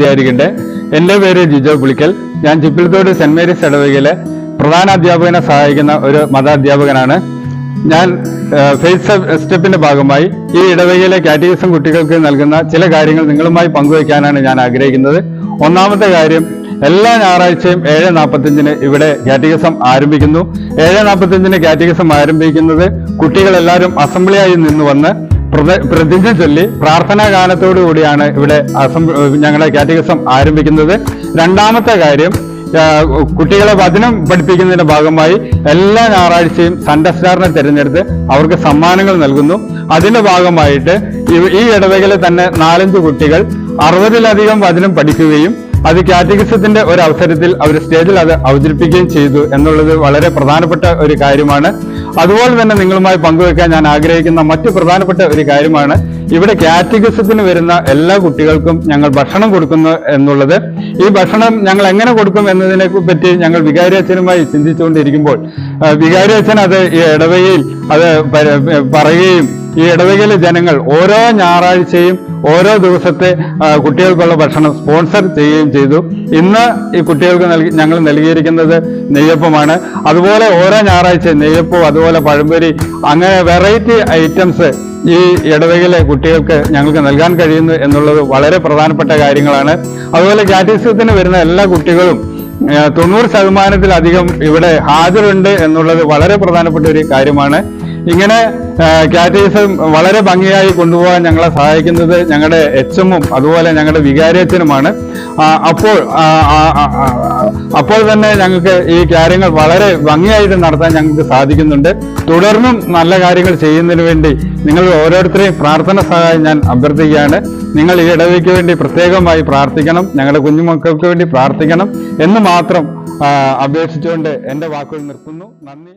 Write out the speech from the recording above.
സ്തുതിയായിരിക്കട്ടെ എന്റെ പേര് ജിജോ പുളിക്കൽ. ഞാൻ ചിപ്പിലത്തോട് സെന്റ് മേരീസ് ഇടവകയിലെ പ്രധാന അധ്യാപകനെ സഹായിക്കുന്ന ഒരു മതാധ്യാപകനാണ്. ഞാൻ ഫേസ് സ്റ്റെപ്പിന്റെ ഭാഗമായി ഈ ഇടവകയിലെ കാറ്റഗറിസം കുട്ടികൾക്ക് നൽകുന്ന ചില കാര്യങ്ങൾ നിങ്ങളുമായി പങ്കുവയ്ക്കാനാണ് ഞാൻ ആഗ്രഹിക്കുന്നത്. ഒന്നാമത്തെ കാര്യം എല്ലാ ഞായറാഴ്ചയും ഏഴ് നാൽപ്പത്തഞ്ചിന് ഇവിടെ കാറ്റഗറിസം ആരംഭിക്കുന്നു. ഏഴ് നാൽപ്പത്തഞ്ചിന് കാറ്റഗറിസം ആരംഭിക്കുന്നത് കുട്ടികളെല്ലാവരും അസംബ്ലിയായി നിന്ന് വന്ന് പ്രതിജ്ഞ ചൊല്ലി പ്രാർത്ഥനാ ഗാനത്തോടു കൂടിയാണ് ഇവിടെ അസം- ഞങ്ങളുടെ കാറ്റഗസം ആരംഭിക്കുന്നത്. രണ്ടാമത്തെ കാര്യം കുട്ടികളെ വചനം പഠിപ്പിക്കുന്നതിന്റെ ഭാഗമായി എല്ലാ ഞായറാഴ്ചയും സൺഡേ സ്റ്റാറിനെ തിരഞ്ഞെടുത്ത് അവർക്ക് സമ്മാനങ്ങൾ നൽകുന്നു. അതിന്റെ ഭാഗമായിട്ട് ഈ- ഇടവകയിൽ തന്നെ നാലഞ്ച് കുട്ടികൾ അറുപതിലധികം വചനം പഠിക്കുകയും അത് കാറ്റഗസത്തിന്റെ ഒരു അവസരത്തിൽ അവർ സ്റ്റേജിൽ അത് അവതരിപ്പിക്കുകയും ചെയ്തു എന്നുള്ളത് വളരെ പ്രധാനപ്പെട്ട ഒരു കാര്യമാണ്. അതുപോലെ തന്നെ നിങ്ങളുമായി പങ്കുവെക്കാൻ ഞാൻ ആഗ്രഹിക്കുന്ന മറ്റു പ്രധാനപ്പെട്ട ഒരു കാര്യമാണ്. ഇവിടെ കാറ്റഗസത്തിന് വരുന്ന എല്ലാ കുട്ടികൾക്കും ഞങ്ങൾ ഭക്ഷണം കൊടുക്കുന്നു എന്നുള്ളത്. ഈ ഭക്ഷണം ഞങ്ങൾ എങ്ങനെ കൊടുക്കും എന്നതിനെ പറ്റി ഞങ്ങൾ വികാരി അച്ഛനുമായി ചിന്തിച്ചുകൊണ്ടിരിക്കുമ്പോൾ വികാരി അച്ഛൻ അത് ഈ ഇടവകയിൽ അത് പറയുകയും ഈ ഇടവകയിലെ ജനങ്ങൾ ഓരോ ഞായറാഴ്ചയും ഓരോ ദിവസത്തെ കുട്ടികൾക്കുള്ള ഭക്ഷണം സ്പോൺസർ ചെയ്യുകയും ചെയ്തു. ഇന്ന് ഈ കുട്ടികൾക്ക് നൽകി ഞങ്ങൾ നൽകിയിരിക്കുന്നത് നെയ്യപ്പമാണ്. അതുപോലെ ഓരോ ഞായറാഴ്ച നെയ്യപ്പവും അതുപോലെ പഴംപൊരി അങ്ങനെ വെറൈറ്റി ഐറ്റംസ് ഈ ഇടവകയിലെ കുട്ടികൾക്ക് ഞങ്ങൾക്ക് നൽകാൻ കഴിയുന്നു എന്നുള്ളത് വളരെ പ്രധാനപ്പെട്ട കാര്യങ്ങളാണ്. അതുപോലെ കാറ്റീസത്തിന് വരുന്ന എല്ലാ കുട്ടികളും തൊണ്ണൂറ് ശതമാനത്തിലധികം ഇവിടെ ഹാജരുണ്ട് എന്നുള്ളത് വളരെ പ്രധാനപ്പെട്ട ഒരു കാര്യമാണ്. ഇങ്ങനെ കാറ്റീസം വളരെ ഭംഗിയായി കൊണ്ടുപോകാൻ ഞങ്ങളെ സഹായിക്കുന്നത് ഞങ്ങളുടെ എച്ച് എമ്മും അതുപോലെ ഞങ്ങളുടെ വികാരിയച്ഛനുമാണ്. അപ്പോൾ അപ്പോൾ തന്നെ ഞങ്ങൾക്ക് ഈ കാര്യങ്ങൾ വളരെ ഭംഗിയായിട്ട് നടത്താൻ ഞങ്ങൾക്ക് സാധിക്കുന്നുണ്ട്. തുടർന്നും നല്ല കാര്യങ്ങൾ ചെയ്യുന്നതിന് വേണ്ടി നിങ്ങൾ ഓരോരുത്തരെയും പ്രാർത്ഥന സഹായം ഞാൻ അഭ്യർത്ഥിക്കുകയാണ്. നിങ്ങൾ ഈ ഇടവയ്ക്ക് വേണ്ടി പ്രത്യേകമായി പ്രാർത്ഥിക്കണം. ഞങ്ങളുടെ കുഞ്ഞുമക്കൾക്ക് വേണ്ടി പ്രാർത്ഥിക്കണം എന്ന് മാത്രം അപേക്ഷിച്ചുകൊണ്ട് എന്റെ വാക്കുകൾ നിർത്തുന്നു. നന്ദി.